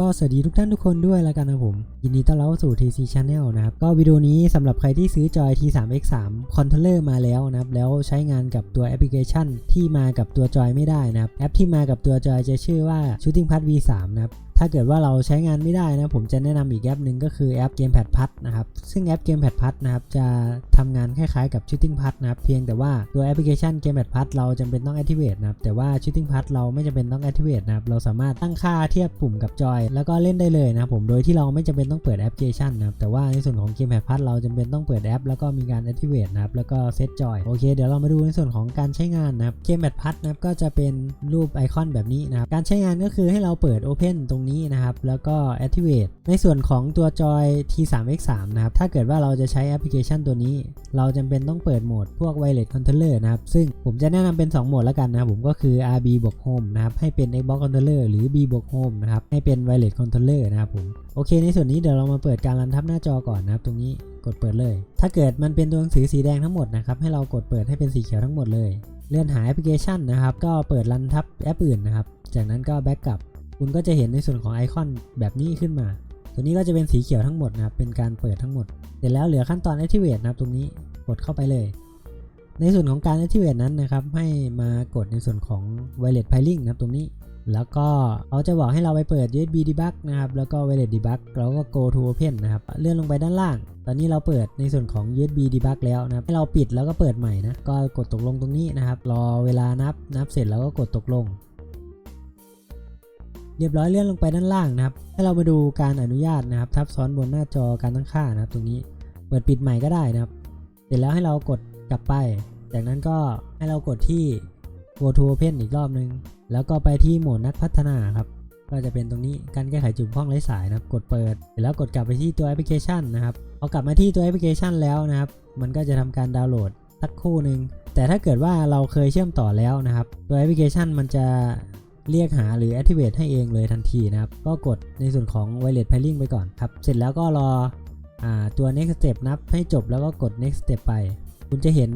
ก็สวัสดีทุกท่านทุกคนด้วยแล้วกันนะผม ยินดีต้อนรับสู่ TC Channel นะครับ ก็วิดีโอนี้สำหรับใครที่ซื้อจอย T3X3 Controller มาแล้วนะครับ แล้วใช้งานกับตัวแอปพลิเคชันที่มากับตัวจอยไม่ได้นะครับ แอปที่มากับตัวจอยจะชื่อว่า Shooting Pad V3 นะครับ ถ้าเกิดว่าเราใช้งานไม่ได้นะผมจะแนะนำอีกแอปหนึ่งก็คือแอป Gamepad Pad นะครับซึ่งแอป Gamepad Pad นะครับจะทำงานคล้ายๆกับ Shooting Pad นะครับเพียงแต่ว่าตัวแอปพลิเคชัน Gamepad Pad เราจำเป็นต้อง activate นะครับแต่ว่า Shooting Pad เราไม่จำเป็นต้อง activate นะครับเราสามารถตั้งค่าเทียบปุ่มกับจอย แล้วก็เล่นได้เลยนะผมโดยที่เราไม่จำเป็นต้องเปิดแอปพลิเคชันนะครับแต่ว่าในส่วนของ Gamepad Pad เราจำเป็นต้องเปิดแอป แล้วก็มีการ activate นะครับแล้วก็เซตจอยโอเคเดี๋ยวเรามาดูในส่วนของการใช้งานนะครับ Gamepad Pad นะครับก็จะเป็นรูปไอคอนแบบนี้นะครับการใช้งานก็คือให้เราเปิด Open ตรงนี้นะครับ แล้วก็ activate ในส่วนของตัวจอย T3X3 นะครับ ถ้าเกิดว่าเราจะใช้แอปพลิเคชันตัวนี้ เราจำเป็นต้องเปิดโหมดพวก wireless controller นะครับ ซึ่งผมจะแนะนำเป็น 2 โหมดแล้วกันนะครับ ผมก็คือ RB บวก Home นะครับ ให้เป็น Xbox controller หรือ B บวก Home นะครับ ให้เป็น wireless controller นะครับผม โอเค ในส่วนนี้เดี๋ยวเรามาเปิดการรันทับหน้าจอก่อนนะครับ ตรงนี้กดเปิดเลย ถ้าเกิดมันเป็นตัวหนังสือสีแดงทั้งหมดนะครับ ให้เรากดเปิดให้เป็นสีเขียวทั้งหมดเลย เลื่อนหาแอปพลิเคชันนะครับ ก็เปิดรันทับแอปอื่นนะครับ จากนั้นก็แบ็กกลับ คุณก็จะเห็นในส่วนของไอคอนแบบนี้ขึ้นมา ตัวนี้ก็จะเป็นสีเขียวทั้งหมดนะครับ เป็นการเปิดทั้งหมด เสร็จแล้วเหลือขั้นตอน activate นะครับ ตรงนี้กดเข้าไปเลย ในส่วนของการ activate นั้นนะครับ ให้มากดในส่วนของ wireless pairing นะครับตรงนี้ แล้วก็เขาจะบอกให้เราไปเปิด USB debug นะครับ แล้วก็ wireless debug แล้วก็ go to open นะครับ เลื่อนลงไปด้านล่าง ตอนนี้เราเปิดในส่วนของ USB debug แล้วนะครับ ให้เราปิดแล้วก็เปิดใหม่นะ ก็กดตกลงตรงนี้นะครับ รอเวลานับ นับเสร็จแล้วก็กดตกลง เรียบร้อยเลื่อนลงไปด้านล่างนะครับ ให้เรามาดูการอนุญาตนะครับ ทับซ้อนบนหน้าจอการตั้งค่านะครับ ตรงนี้เปิดปิดใหม่ก็ได้นะครับ เสร็จแล้วให้เรากดกลับไป จากนั้นก็ให้เรากดที่ go to open อีกรอบนึง แล้วก็ไปที่โหมดนักพัฒนาครับก็จะเป็นตรงนี้การแก้ไขจุดพร่องไร้สายนะครับ กดเปิดเสร็จแล้วกดกลับไปที่ตัวแอปพลิเคชันนะครับพอกลับมาที่ตัวแอปพลิเคชันแล้วนะครับ มันก็จะทำการดาวน์โหลดสักคู่หนึ่งแต่ถ้าเกิดว่าเราเคยเชื่อมต่อแล้วนะครับ ตัวแอปพลิเคชันมันจะ เรียกหาหรือ activate ให้เองเลยทันทีนะครับ ก็กดในส่วนของ wireless pairing ไปก่อนครับ เสร็จแล้วก็รออตัว next step นับให้จบแล้วก็กด next step ไป คุณจะเห็น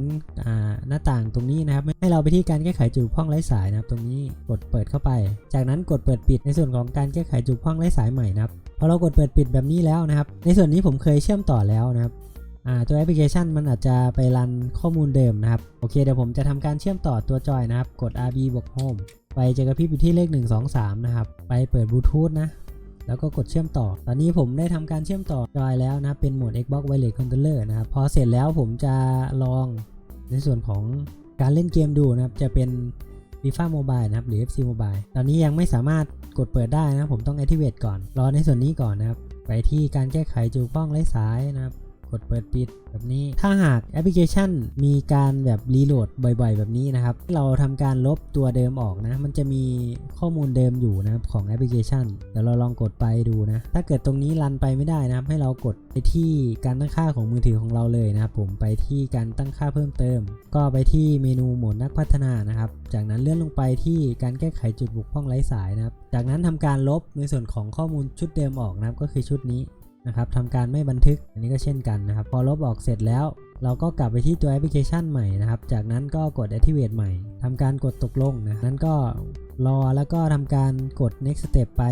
หน้าต่างตรงนี้นะครับ ให้เราไปที่การแก้ไขจุดพร่องไร้สายนะครับ ตรงนี้กดเปิดเข้าไป จากนั้นกดเปิดปิดในส่วนของการแก้ไขจุดพร่องไร้สายใหม่นะครับพอเรากดเปิดปิดแบบนี้แล้วนะครับ ในส่วนนี้ผมเคยเชื่อมต่อแล้วนะครับ ตัวแอปพลิเคชันมันอาจจะไปรันข้อมูลเดิมนะครับ โอเคเดี๋ยวผมจะทำการเชื่อมต่อตัวจอยนะครับ กด RB บวก Home ไปเจอกระพริบอยู่ที่เลข 1 2 3 นะครับ ไปเปิดบลูทูธนะ แล้วก็กดเชื่อมต่อ ตอนนี้ผมได้ทำการเชื่อมต่อจอยแล้วนะ เป็นโหมด Xbox Wireless Controller นะครับ พอเสร็จแล้วผมจะลองในส่วนของการเล่นเกมดูนะครับ จะเป็น FIFA Mobile นะครับ หรือ FC Mobile ตอนนี้ยังไม่สามารถกดเปิดได้นะ ผมต้อง activate ก่อน รอในส่วนนี้ก่อนนะครับ ไปที่การแก้ไขจุดบกพร่องไร้สายนะครับ กดเปิดปิดแบบนี้ ถ้าหากแอปพลิเคชันมีการแบบรีโหลดบ่อย ๆ แบบนี้นะครับ เราทำการลบตัวเดิมออกนะ มันจะมีข้อมูลเดิมอยู่นะครับของแอปพลิเคชัน เดี๋ยวเราลองกดไปดูนะ ถ้าเกิดตรงนี้รันไปไม่ได้นะครับ ให้เรากดไปที่การตั้งค่าของมือถือของเราเลยนะครับผม ไปที่การตั้งค่าเพิ่มเติม ก็ไปที่เมนูโหมดนักพัฒนานะครับ จากนั้นเลื่อนลงไปที่การแก้ไขจุดบกพร่องไร้สายนะครับ จากนั้นทำการลบในส่วนของข้อมูลชุดเดิมออกนะครับ ก็คือชุดนี้ นะครับทำการไม่บันทึกอันนี้ก็เช่นกันนะครับ พอลบออกเสร็จแล้ว เราก็กลับไปที่ตัวแอปพลิเคชันใหม่นะครับ จากนั้นก็กด activate ใหม่ทำการกดตกลงนะนั้นก็รอแล้วก็ทำการกด next step ไป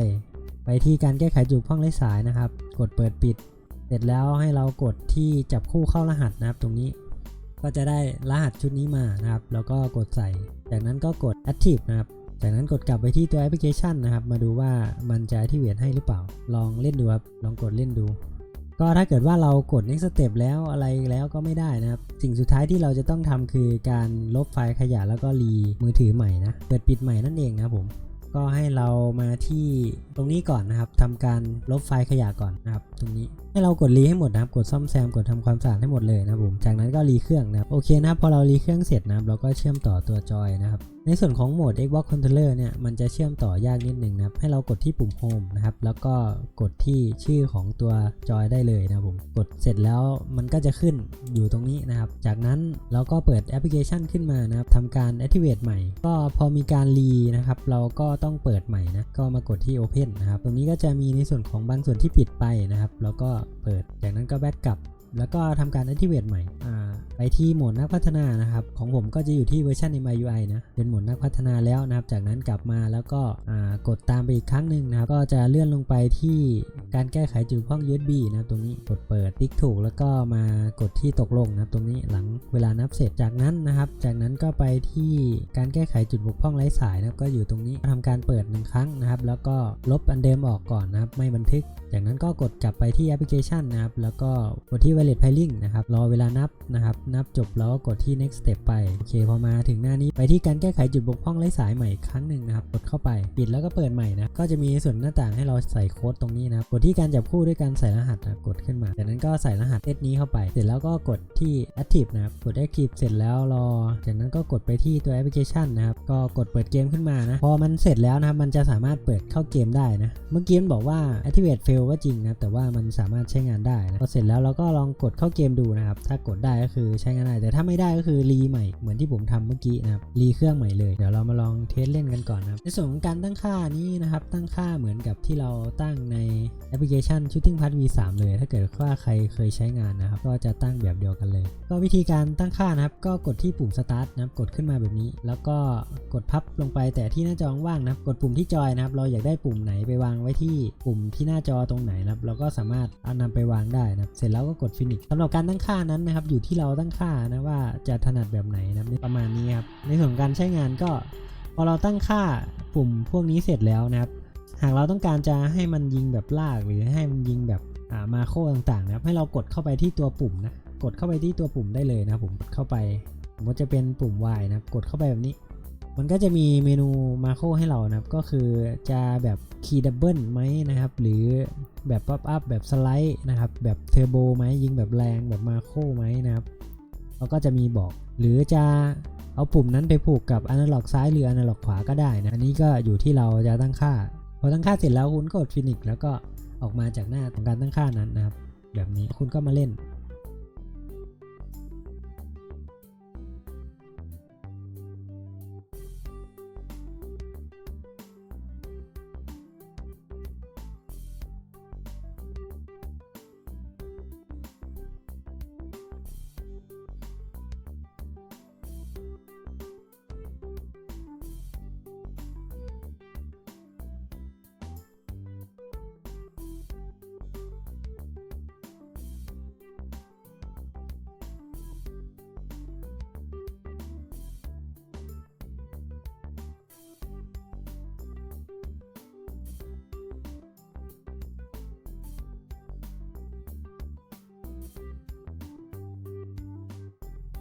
ไปที่การแก้ไขจุดบกพร่องไร้สายนะครับ กดเปิดปิด เสร็จแล้วให้เรากดที่จับคู่เข้ารหัสนะครับ ตรงนี้ก็จะได้รหัสชุดนี้มานะครับ แล้วก็กดใส่ จากนั้นก็กด active นะครับ จากนั้นกดกลับไปที่ตัวแอปพลิเคชันนะครับ มาดูว่ามันจะที่เวียนให้หรือเปล่า ลองเล่นดูครับ ลองกดเล่นดู ก็ถ้าเกิดว่าเรากด next step แล้วอะไรแล้วก็ไม่ได้นะครับ สิ่งสุดท้ายที่เราจะต้องทำคือการลบไฟล์ขยะแล้วก็รีมือถือใหม่นะ เปิดปิดใหม่นั่นเองนะครับผม ก็ให้เรามาที่ตรงนี้ก่อนนะครับทำการลบไฟล์ขยะก่อนนะครับ ตรงนี้ให้เรากดรีให้หมดนะครับ กดซ่อมแซม กดทำความสะอาดให้หมดเลยนะครับผม จากนั้นก็รีเครื่องนะครับ โอเคนะครับ พอเรารีเครื่องเสร็จนะครับ เราก็เชื่อมต่อตัวจอยนะครับ ในส่วนของโหมด Xbox Controller เนี่ย มันจะเชื่อมต่อยากนิดหนึ่งนะครับ ให้เรากดที่ปุ่ม Home นะครับ แล้วก็กดที่ชื่อของตัวจอยได้เลยนะครับผม กดเสร็จแล้วมันก็จะขึ้นอยู่ตรงนี้นะครับ จากนั้นเราก็เปิดแอปพลิเคชันขึ้นมานะครับทำการ activate ใหม่ ก็พอมีการรีนะครับ เราก็ต้องเปิดใหม่นะ ก็มากดที่ Open นะครับ ตรงนี้ก็จะมีในส่วนของบางส่วนที่ปิดไปนะครับ แล้วก็เปิด จากนั้นก็แบ็กกลับ แล้วก็ทำการ activate ใหม่ไปที่โหมดนักพัฒนานะครับ ของผมก็จะอยู่ที่เวอร์ชัน MIUI นะ เป็นโหมดนักพัฒนาแล้วนะครับ จากนั้นกลับมาแล้วก็กดตามไปอีกครั้งหนึ่งนะครับ ก็จะเลื่อนลงไปที่การแก้ไขจุดพ่อง USB นะตรงนี้กดเปิดติ๊กถูกแล้วก็มากดที่ตกลงนะตรงนี้หลังเวลานับเสร็จจากนั้นนะครับ จากนั้นก็ไปที่การแก้ไขจุดบกพร่องไร้สายนะก็อยู่ตรงนี้ทำการเปิดหนึ่งครั้งนะครับ แล้วก็ลบอันเดิมออกก่อนนะครับ ไม่บันทึก จากนั้นก็กดกลับไปที่แอปพลิเคชันนะครับ แล้วก็กดที่ Wallet Pairing นะครับรอเวลานับนะครับ นับจบแล้วกดที่ next step ไปโอเคพอมาถึงหน้านี้ไปที่การแก้ไขจุดบกพร่องไร้สายใหม่อีกครั้งหนึ่งนะครับกดเข้าไปปิดแล้วก็เปิดใหม่นะก็จะมีส่วนหน้าต่างให้เราใส่โค้ดตรงนี้นะครับดที่การจับคู่ด้วยการใส่รหัสนะกดขึ้นมาจากนั้นก็ใส่รหัสเซตนี้เข้าไป เสร็จแล้วก็กดที่ active นะครับ กด active เสร็จแล้วรอ จากนั้นก็กดไปที่ตัวแอปพลิเคชันนะครับ ก็กดเปิดเกมขึ้นมานะ พอมันเสร็จแล้วนะครับ มันจะสามารถเปิดเข้าเกมได้นะ เมื่อกี้มันบอกว่า activate fail ก็จริงนะ แต่ว่ามันสามารถใช้งานได้นะ พอเสร็จแล้วเราก็ลองกดเข้าเกมดูนะครับ ถ้ากดได้ก็คือใช้งานได้ แต่ถ้าไม่ได้ก็คือรีใหม่ เหมือนที่ผมทำเมื่อกี้นะครับ รีเครื่องใหม่เลย เดี๋ยวเรามาลองเทสเล่นกันก่อนนะครับ ในส่วนของการตั้งค่านี้นะครับ ตั้งค่าเหมือนกับที่เราตั้งในแอปพลิเคชัน Shooting Path V3 เลย ถ้าเกิดว่าใครเคยใช้งานนะครับ ก็จะตั้งแบบเดียวกันเลย ก็วิธีการตั้งค่านะครับ ก็กดที่ปุ่ม start นะครับ กดขึ้นมาแบบนี้ แล้วก็กดพับลงไปแต่ที่หน้าจอว่างนะครับ กดปุ่มที่จอยนะครับ เราอยากได้ปุ่มไหนไปวางไว้ที่ปุ่มที่หน้าจอตรงไหนนะครับ เราก็สามารถเอานำไปวางได้นะครับ เสร็จแล้วก็กด finish สำหรับการตั้งค่านั้นนะครับ อยู่ที่เราตั้งค่านะว่าจะถนัดแบบไหนนะครับประมาณนี้ครับ ในส่วนของการใช้งานก็พอเราตั้งค่าปุ่มพวกนี้เสร็จแล้วนะครับ หากเราต้องการจะให้มันยิงแบบลากหรือให้มันยิงแบบมาโคต่างๆนะครับให้เรากดเข้าไปที่ตัวปุ่มนะกดเข้าไปที่ตัวปุ่มได้เลยนะผมกดเข้าไปผมก็จะเป็นปุ่ม Y นะครับกดเข้าไปแบบนี้ มันก็จะมีเมนูมาโคให้เรานะครับ ก็คือจะแบบคีย์ดับเบิลไหมนะครับ หรือแบบป๊อปอัพแบบสไลด์นะครับ แบบเทอร์โบไหมยิงแบบแรงแบบมาโคไหมนะครับเราก็จะมีบอก หรือจะเอาปุ่มนั้นไปผูกกับอนาล็อกซ้ายหรืออนาล็อกขวาก็ได้นะ อันนี้ก็อยู่ที่เราจะตั้งค่า พอตั้งค่าเสร็จแล้วคุณกดฟินิกแล้วก็ออกมาจากหน้าของการตั้งค่านั้นนะครับ แบบนี้คุณก็มาเล่น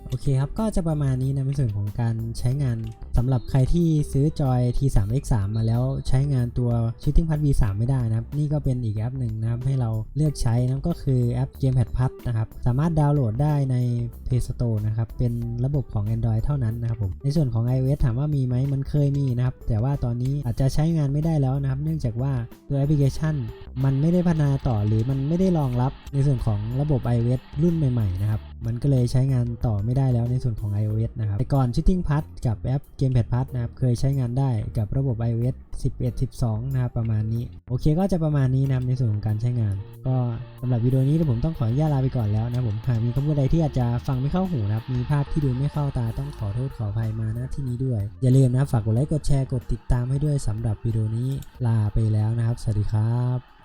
โอเคครับ ก็จะประมาณนี้นะในส่วนของการใช้งานสำหรับใครที่ซื้อจอย T3X3 มาแล้วใช้งานตัว Shooting Pad V3 ไม่ได้นะครับ นี่ก็เป็นอีกแอปหนึ่งนะครับ ให้เราเลือกใช้นะก็คือแอป Gamepad Pad นะครับ สามารถดาวน์โหลดได้ใน Play Store นะครับ เป็นระบบของ Android เท่านั้นนะครับผม ในส่วนของ iOS ถามว่ามีไหมมันเคยมีนะครับ แต่ว่าตอนนี้อาจจะใช้งานไม่ได้แล้วนะครับ เนื่องจากว่าตัวแอปพลิเคชัน มันไม่ได้พัฒนาต่อหรือมันไม่ได้รองรับในส่วนของระบบ iOS รุ่นใหม่ๆนะครับ มันก็เลยใช้งานต่อไม่ได้แล้วในส่วนของ iOS นะครับแต่ก่อน Shooting Pad กับแอป Gamepad Pad นะครับเคยใช้งานได้กับระบบ iOS 11 12 นะครับประมาณนี้ โอเคก็จะประมาณนี้นะครับในส่วนของการใช้งาน ก็สำหรับวิดีโอนี้ผมต้องขออนุญาตลาไปก่อนแล้วนะผมหากมีคำพูดใดที่อาจจะฟังไม่เข้าหูนะครับมีภาพที่ดูไม่เข้าตาต้องขอโทษขออภัยมาณที่นี้ด้วย อย่าลืมนะฝากกดไลค์กดแชร์กดติดตามให้ด้วยสำหรับวิดีโอนี้ลาไปแล้วนะครับ สวัสดีครับ